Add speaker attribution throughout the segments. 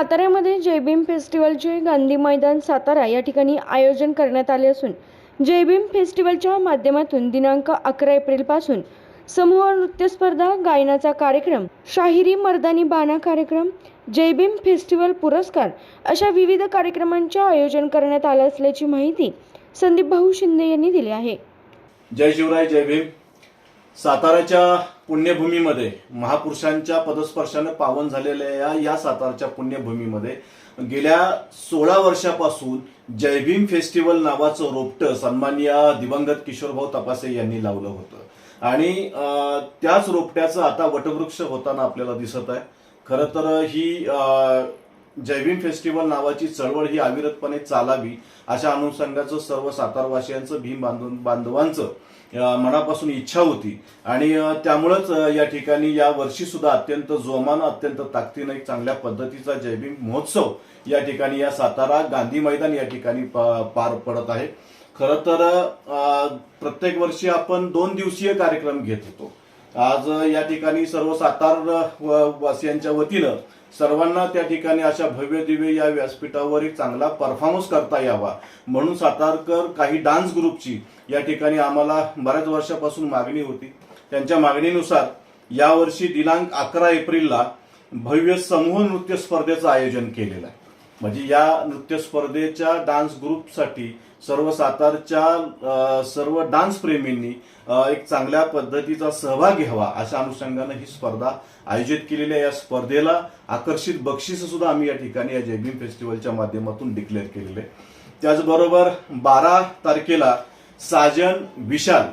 Speaker 1: साताऱ्यामध्ये जयभीम फेस्टिवलचे गांधी मैदान सातारा या ठिकाणी आयोजन करण्यात आले असून जयभीम फेस्टिवलच्या माध्यमातून दिनांक अकरा एप्रिलपासून समूह नृत्य स्पर्धा गायनाचा कार्यक्रम शाहिरी मर्दानी बाणा कार्यक्रम जयभीम फेस्टिवल पुरस्कार अशा विविध कार्यक्रमांचे आयोजन करण्यात आलं असल्याची माहिती संदीप भाऊ शिंदे यांनी दिली आहे.
Speaker 2: जय शिवराय जय भीम. साताऱ्याच्या पुण्यभूमीमध्ये महापुरुषांच्या पदस्पर्शाने पावन झालेल्या या या सातारच्या पुण्यभूमीमध्ये गेल्या सोळा वर्षापासून जयभीम फेस्टिवल नावाचं रोपटं सन्माननीय दिवंगत किशोरभाऊ तपासे यांनी लावलं होतं. आणि अं, त्याच रोपट्याचं आता वटवृक्ष होताना आपल्याला दिसत आहे. खरं तर ही अं, जयभीम फेस्टिवल नावाची चळवळ ही अविरतपणे चालावी अशा अनुषंगाचं सर्व सातारवासियांचं भीम बांधून बांधवांचं मनापासून इच्छा होती. आणि त्यामुळेच त्यामुळंच या ठिकाणी या वर्षी सुद्धा अत्यंत जोमानं अत्यंत ताकदीनं एक चांगल्या पद्धतीचा जयभीम महोत्सव या ठिकाणी या सातारा गांधी मैदान या ठिकाणी प- पार पडत आहे. खरं तर प्रत्येक वर्षी आपण दोन दिवसीय कार्यक्रम घेत होतो. आज या ठिकाणी सर्व सातार वासियांच्या वतीनं सर्वांना त्या ठिकाणी अशा भव्य दिव्य या व्यासपीठावर एक चांगला परफॉर्मन्स करता यावा. म्हणून सातारकर काही डान्स ग्रुपची या ठिकाणी आम्हाला बऱ्याच वर्षापासून मागणी होती. त्यांच्या मागणीनुसार यावर्षी दिनांक अकरा एप्रिलला भव्य समूह नृत्य स्पर्धेचं आयोजन केलेलं आहे. म्हणजे या नृत्य स्पर्धेच्या डान्स ग्रुपसाठी सर्व सातारच्या सर्व डान्स प्रेमींनी एक चांगल्या पद्धतीचा सहभाग घ्यावा अशा अनुषंगानं ही स्पर्धा आयोजित केलेली आहे या स्पर्धेला आकर्षित बक्षीस सुद्धा आम्ही या ठिकाणी या जयभीम फेस्टिवलच्या माध्यमातून डिक्लेअर केलेले आहे. त्याचबरोबर बारा तारखेला साजन विशाल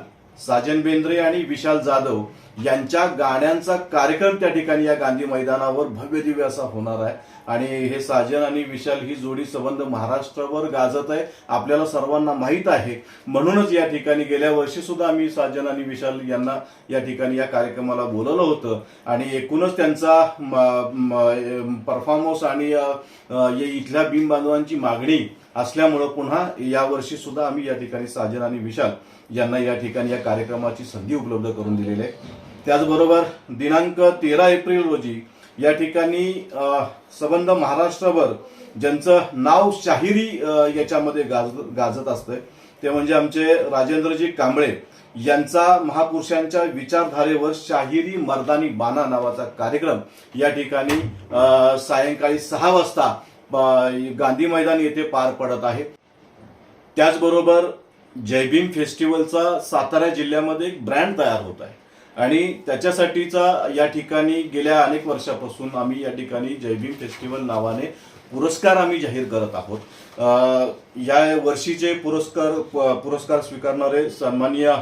Speaker 2: साजन बेंद्रे आणि विशाल जाधव यांच्या गाण्यांचा कार्यक्रम त्या ठिकाणी या गांधी मैदानावर भव्य दिव्य असा होणार आहे. आणि हे साजन आणि विशाल ही जोडी संबंध महाराष्ट्रभर गाजत आहे. आपल्याला सर्वांना माहीत आहे. म्हणूनच या ठिकाणी गेल्या वर्षी सुद्धा आम्ही साजन आणि विशाल यांना या ठिकाणी या कार्यक्रमाला बोलवलं होतं. आणि एकूणच त्यांचा परफॉर्मन्स आणि इथल्या भीम बांधवांची मागणी असल्यामुळं पुन्हा यावर्षी सुद्धा आम्ही या ठिकाणी साजन आणि विशाल यांना या ठिकाणी या कार्यक्रमाची संधी उपलब्ध करून दिलेली आहे. त्याचबरोबर दिनांक तेरा एप्रिल रोजी या ठिकाणी संबंध महाराष्ट्रभर ज्यांचं नाव शाहिरी याच्यामध्ये गाज गाजत असतंय ते म्हणजे आमचे राजेंद्रजी कांबळे यांचा महापुरुषांच्या विचारधारेवर शाहिरी मर्दानी बाना नावाचा कार्यक्रम या ठिकाणी सायंकाळी सहा वाजता गांधी मैदान येथे पार पडत आहे. त्याचबरोबर जयभीम फेस्टिवलचा सातारा जिल्ह्यामध्ये एक ब्रँड तयार होत आहे. आणि त्याच्यासाठीचा या ठिकाणी गेल्या अनेक वर्षापासून आम्ही या ठिकाणी जयभीम फेस्टिवल नावाने पुरस्कार आम्ही जाहीर करत आहोत. अ, या वर्षीचे पुरस्कार पुरस्कार स्वीकारणारे सन्माननीय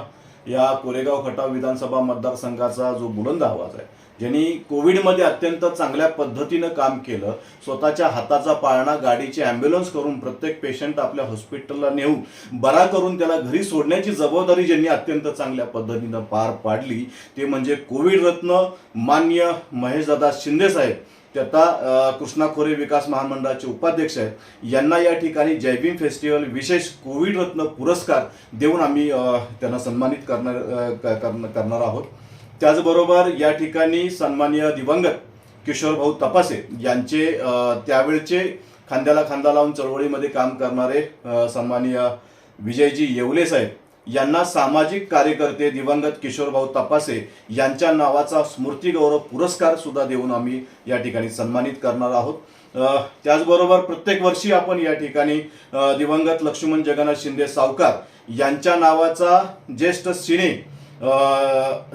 Speaker 2: या कोरेगाव खटाव विधानसभा मतदारसंघाचा जो बुलंद आवाज आहे ज्यांनी कोविडमध्ये अत्यंत चांगल्या पद्धतीनं काम केलं स्वतःच्या हाताचा पाळणा गाडीची ॲम्ब्युलन्स करून प्रत्येक पेशंट आपल्या हॉस्पिटलला नेऊन बरा करून त्याला घरी सोडण्याची जबाबदारी ज्यांनी अत्यंत चांगल्या पद्धतीनं पार पाडली ते म्हणजे कोविड रत्न मान्य महेशदादा शिंदे साहेब. ते आता कृष्णा खोरे विकास महामंडळाचे उपाध्यक्ष आहेत. यांना या ठिकाणी जयभीम फेस्टिवल विशेष कोविड रत्न पुरस्कार देऊन आम्ही त्यांना सन्मानित करणार करणार आहोत. त्याचबरोबर या ठिकाणी सन्माननीय दिवंगत किशोरभाऊ तपासे यांचे त्यावेळचे खांद्याला खांदा लावून चळवळीमध्ये काम करणारे सन्मानिय सन्माननीय विजयजी येवले साहेब यांना सामाजिक कार्यकर्ते दिवंगत किशोरभाऊ तपासे यांच्या नावाचा स्मृतिगौरव पुरस्कार सुद्धा देऊन आम्ही या ठिकाणी सन्मानित करणार आहोत. त्याचबरोबर प्रत्येक वर्षी आपण या ठिकाणी दिवंगत लक्ष्मण जगन्नाथ शिंदे सावकार यांच्या नावाचा ज्येष्ठ सिने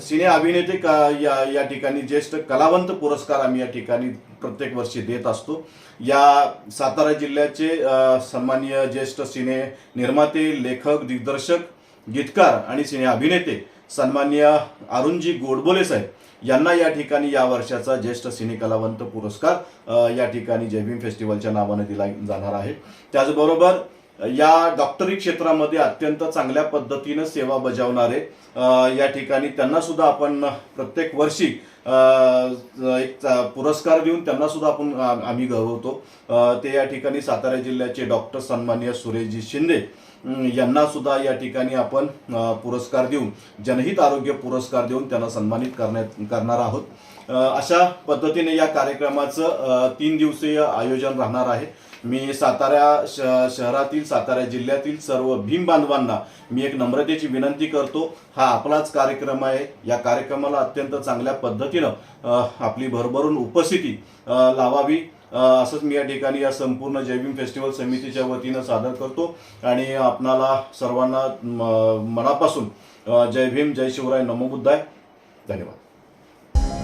Speaker 2: सिने अभिनेते का या या ठिकाणी ज्येष्ठ कलावंत पुरस्कार आम्ही या ठिकाणी प्रत्येक वर्षी देत असतो. या सातारा जिल्ह्याचे सन्माननीय ज्येष्ठ सिने निर्माते लेखक दिग्दर्शक गीतकार आणि सिने अभिनेते सन्माननीय अरुणजी गोडबोले साहेब यांना या ठिकाणी या वर्षाचा ज्येष्ठ सिने कलावंत पुरस्कार या ठिकाणी जयभीम फेस्टिवलच्या नावाने दिला जाणार आहे. त्याचबरोबर या डॉक्टरी क्षेत्रामध्ये अत्यंत चांगल्या पद्धतीनं सेवा बजावणारे या ठिकाणी त्यांना सुद्धा आपण प्रत्येक वर्षी एक चा- पुरस्कार देऊन त्यांना सुद्धा आपण आम्ही गौरवतो. ते या ठिकाणी सातारा जिल्ह्याचे डॉक्टर सन्मान्य सुरेशजी शिंदे यांना सुद्धा या ठिकाणी आपण पुरस्कार देऊन जनहित आरोग्य पुरस्कार देऊन त्यांना सन्मानित करण्यात करणार आहोत. अशा पद्धतीने या कार्यक्रमाचं तीन दिवसीय आयोजन राहणार आहे. मी सातारा श शहरातील सातारा जिल्ह्यातील सर्व भीम बांधवांना मी एक नम्रतेची विनंती करतो. हा आपलाच कार्यक्रम आहे. या कार्यक्रमाला अत्यंत चांगल्या पद्धतीनं आपली भरभरून उपस्थिती लावावी. असंच मी या ठिकाणी या संपूर्ण जयभीम फेस्टिवल समितीच्या वतीनं सादर करतो. आणि आपणाला सर्वांना मनापासून जय भीम जय शिवराय नमो बुद्धाय धन्यवाद.